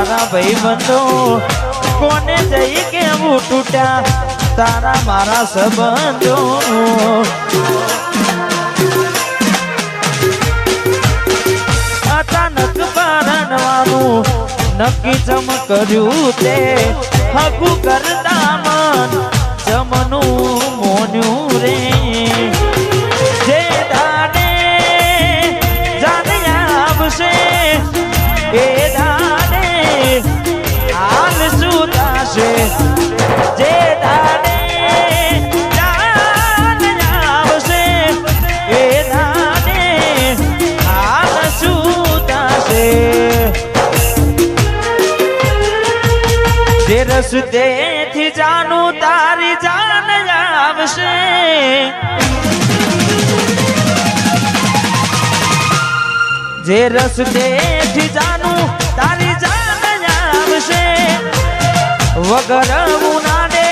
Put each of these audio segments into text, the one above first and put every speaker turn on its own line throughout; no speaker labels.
મારા ભાઈ બંધો કોને જઈ કેવું તૂટ્યા તારા મારા સંબંધો. અચાનક પારણવાનું નક્કી જમ કર્યું તે. જે રસ્તેથી જાનું તારી જાન આવશે. જે રસ્તેથી જાનું તારી જાન આવશે. વગર ઉનાડે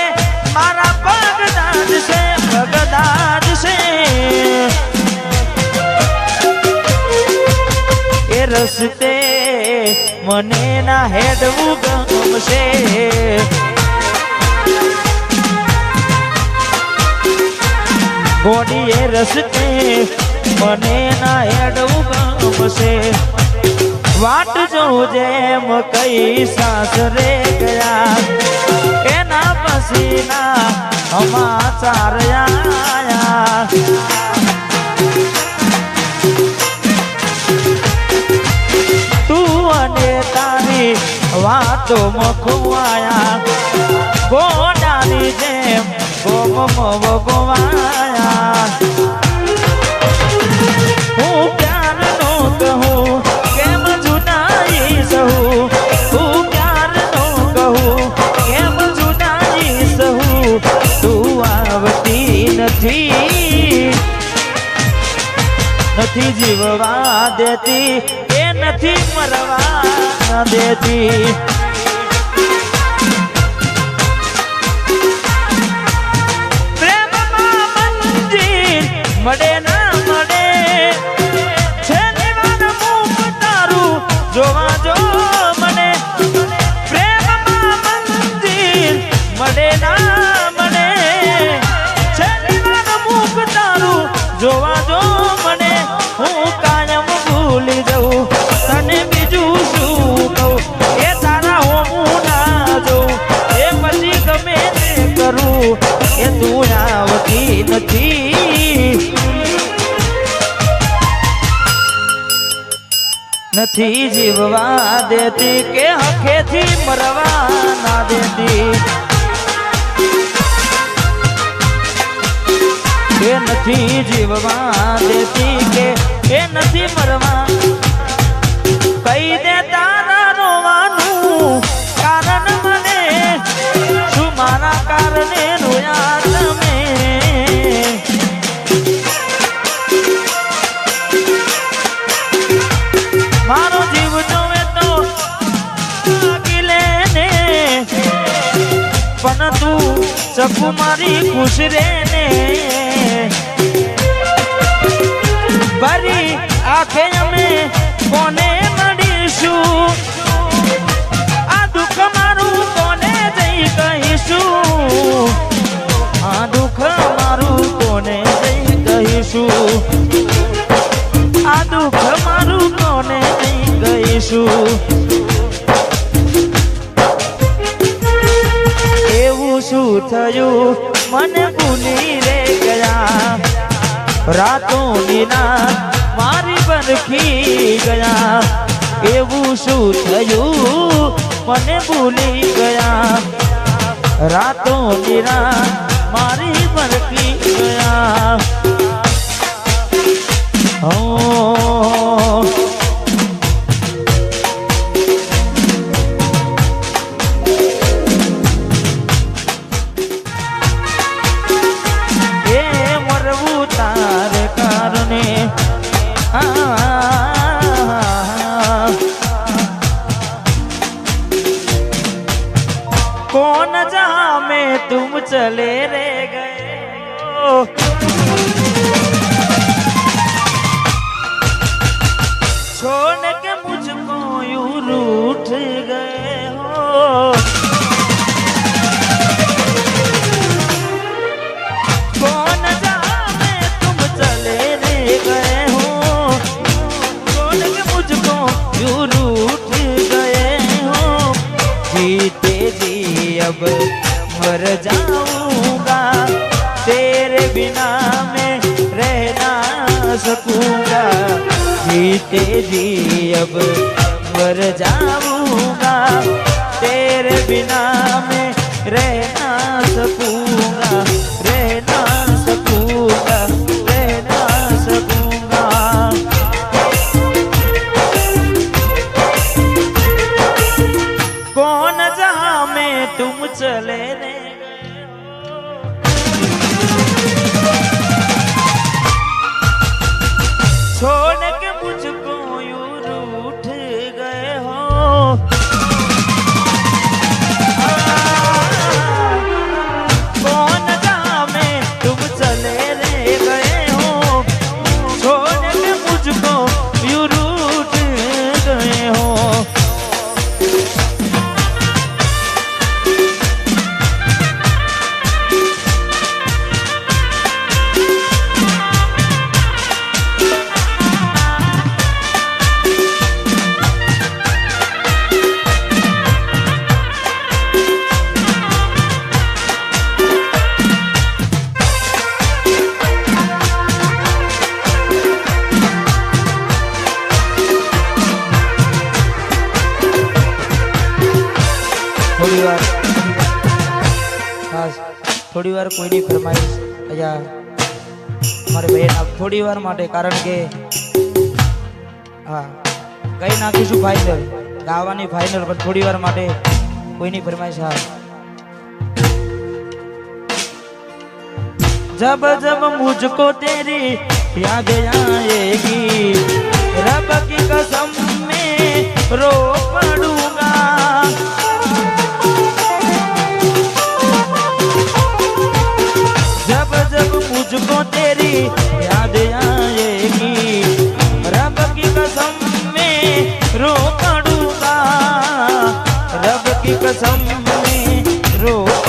મારા પગ દાદશે પગ દાદશે એ રસ્તે મને ના હેડવું ગમશે બોડીએ રસ્તે મને ના હેડવું ગમશે વાટ જોઉં જેમ કઈ સાસરે ગયા, એના પસીના સમાચાર આયા. વાતો મખવાયા. ગોડાની જેમ ગોમ વગવાયા. હું પ્યારનો કહું, કેમ જુનાઈ સહુ? હું પ્યારનો કહું, કેમ જુનાઈ સહુ? તું આવતી નથી. નથી જીવવા દેતી, એ નથી મરવા દેતી. નથી જીવવા દેતી કે હખેથી મરવા ના દેતી. કે નથી જીવવા દેતી કે એ નથી મરવા ચકુ મારી ખુશ રે ને ભરી આંખે રાત મારી બરખી ગયા. એવું શું થયું? મને ભૂલી ગયા. રાત મારી બરખી ગયા. ઓ कौन जहाँ में तुम चले रे गए छोड़ के मुझको यू रूठ गए हो। तेरी अब मर जाऊंगा तेरे बिना થોડી વાર કોઈની ફરમાઈશ અહીંયા મારી બહેન થોડી વાર માટે કારણ કે, હા ગઈ નાખીશું ફાઇનલ ગાવાની ફાઇનલ પણ થોડી વાર માટે કોઈની ફરમાઈશ હા. જબ જબ મુજકો તેરી યાદ આયેગી रब की कसम में रो સૌ સૌ રોગ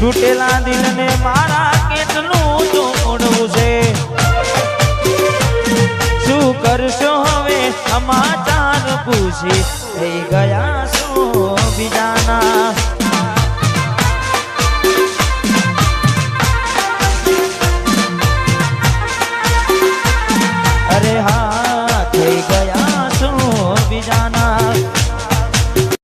તૂટેલા દિલને મારા કેટલું જોડવું છે. શું કરશો હવે? સમાચાર પૂછી થઈ ગયા શું બીજાના